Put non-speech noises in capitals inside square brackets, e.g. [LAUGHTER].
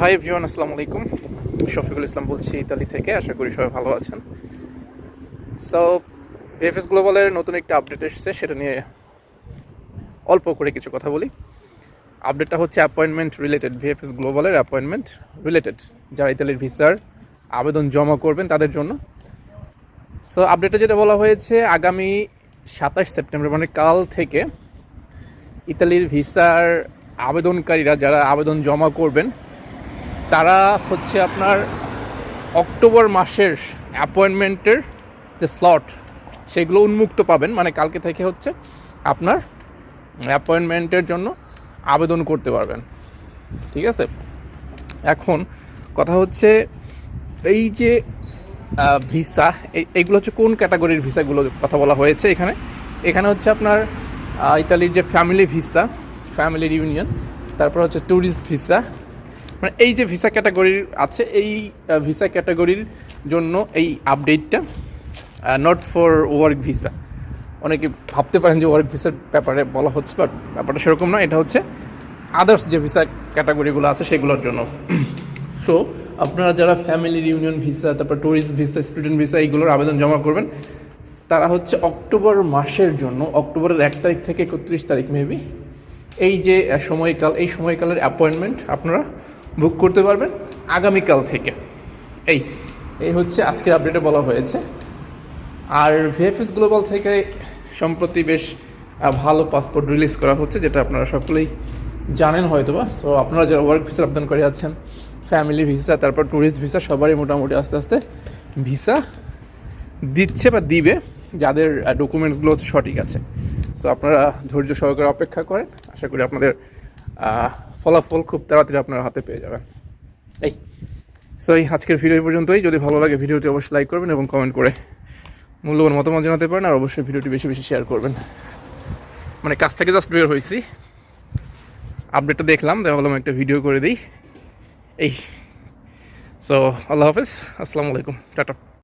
Hi everyone আসসালামু আলাইকুম। শফিকুল ইসলাম বলছি ইতালি থেকে, আশা করি সবাই ভালো আছেন। সো ভিএফএস গ্লোবালের নতুন একটা আপডেট এসেছে, সেটা নিয়ে অল্প করে কিছু কথা বলি। আপডেটটা হচ্ছে অ্যাপয়েন্টমেন্ট রিলেটেড ভিএফএস গ্লোবালের অ্যাপয়েন্টমেন্ট রিলেটেড যারা ইতালির ভিসার আবেদন জমা করবেন তাদের জন্য। সো আপডেটে যেটা বলা হয়েছে, আগামী সাতাশ সেপ্টেম্বর মানে কাল থেকে ইতালির ভিসার আবেদনকারীরা যারা আবেদন জমা করবেন তারা হচ্ছে আপনার অক্টোবর মাসের অ্যাপয়েন্টমেন্টের যে স্লট, সেগুলো উন্মুক্ত পাবেন। মানে কালকে থেকে হচ্ছে আপনার অ্যাপয়েন্টমেন্টের জন্য আবেদন করতে পারবেন। ঠিক আছে? এখন কথা হচ্ছে এই যে ভিসা এইগুলো হচ্ছে কোন ক্যাটাগরির ভিসাগুলো কথা বলা হয়েছে এখানে? এখানে হচ্ছে আপনার ইতালির যে ফ্যামিলি ভিসা ফ্যামিলির ইউনিয়ন তারপর হচ্ছে ট্যুরিস্ট ভিসা মানে এই যে ভিসা ক্যাটাগরির আছে, এই ভিসা ক্যাটাগরির জন্য এই আপডেটটা নট ফর ওয়ার্ক ভিসা অনেকে ভাবতে পারেন যে ওয়ার্ক ভিসার ব্যাপারে বলা হচ্ছে বাট ব্যাপারটা সেরকম না। এটা হচ্ছে আদার্স যে ভিসা ক্যাটাগরিগুলো আছে, সেগুলোর জন্য। [CLEARS THROAT] সো আপনারা যারা ফ্যামিলির ইউনিয়ন ভিসা তারপর ট্যুরিস্ট ভিসা স্টুডেন্ট ভিসা এইগুলোর আবেদন জমা করবেন, তারা হচ্ছে অক্টোবর মাসের জন্য, অক্টোবরের এক তারিখ থেকে একত্রিশ তারিখ মেবি এই যে সময়কাল, এই সময়কালের অ্যাপয়েন্টমেন্ট আপনারা বুক করতে পারবেন আগামীকাল থেকে। এই এই হচ্ছে আজকের আপডেটে বলা হয়েছে। আর ভিএফএস গ্লোবাল থেকে সম্প্রতি বেশ ভালো পাসপোর্ট রিলিজ করা হচ্ছে, যেটা আপনারা সকলেই জানেন হয়তো বা সো আপনারা যারা ওয়ার্ক ভিসার আবেদন করে আছেন ফ্যামিলি ভিসা তারপর ট্যুরিস্ট ভিসা সবারই মোটামুটি আস্তে আস্তে ভিসা দিচ্ছে বা দিবে। যাদের ডকুমেন্টসগুলো হচ্ছে সঠিক আছে। সো আপনারা ধৈর্য সহকারে অপেক্ষা করেন। আশা করি আপনাদের ফলাফল খুব তাড়াতাড়ি আপনার হাতে পেয়ে যাবেন। এই সো এই আজকের ভিডিও পর্যন্তই। যদি ভালো লাগে ভিডিওটি অবশ্যই লাইক করবেন এবং কমেন্ট করে মূল্যবান মতামত জানাতে পারেন আর অবশ্যই ভিডিওটি বেশি বেশি শেয়ার করবেন। মানে কাছ থেকে জাস্ট বের হয়েছি। আপডেটটা দেখলাম তাই ভাবলাম একটা ভিডিও করে দিই। এই সো আল্লাহ হাফেজ, আসসালামু আলাইকুম, টাটা।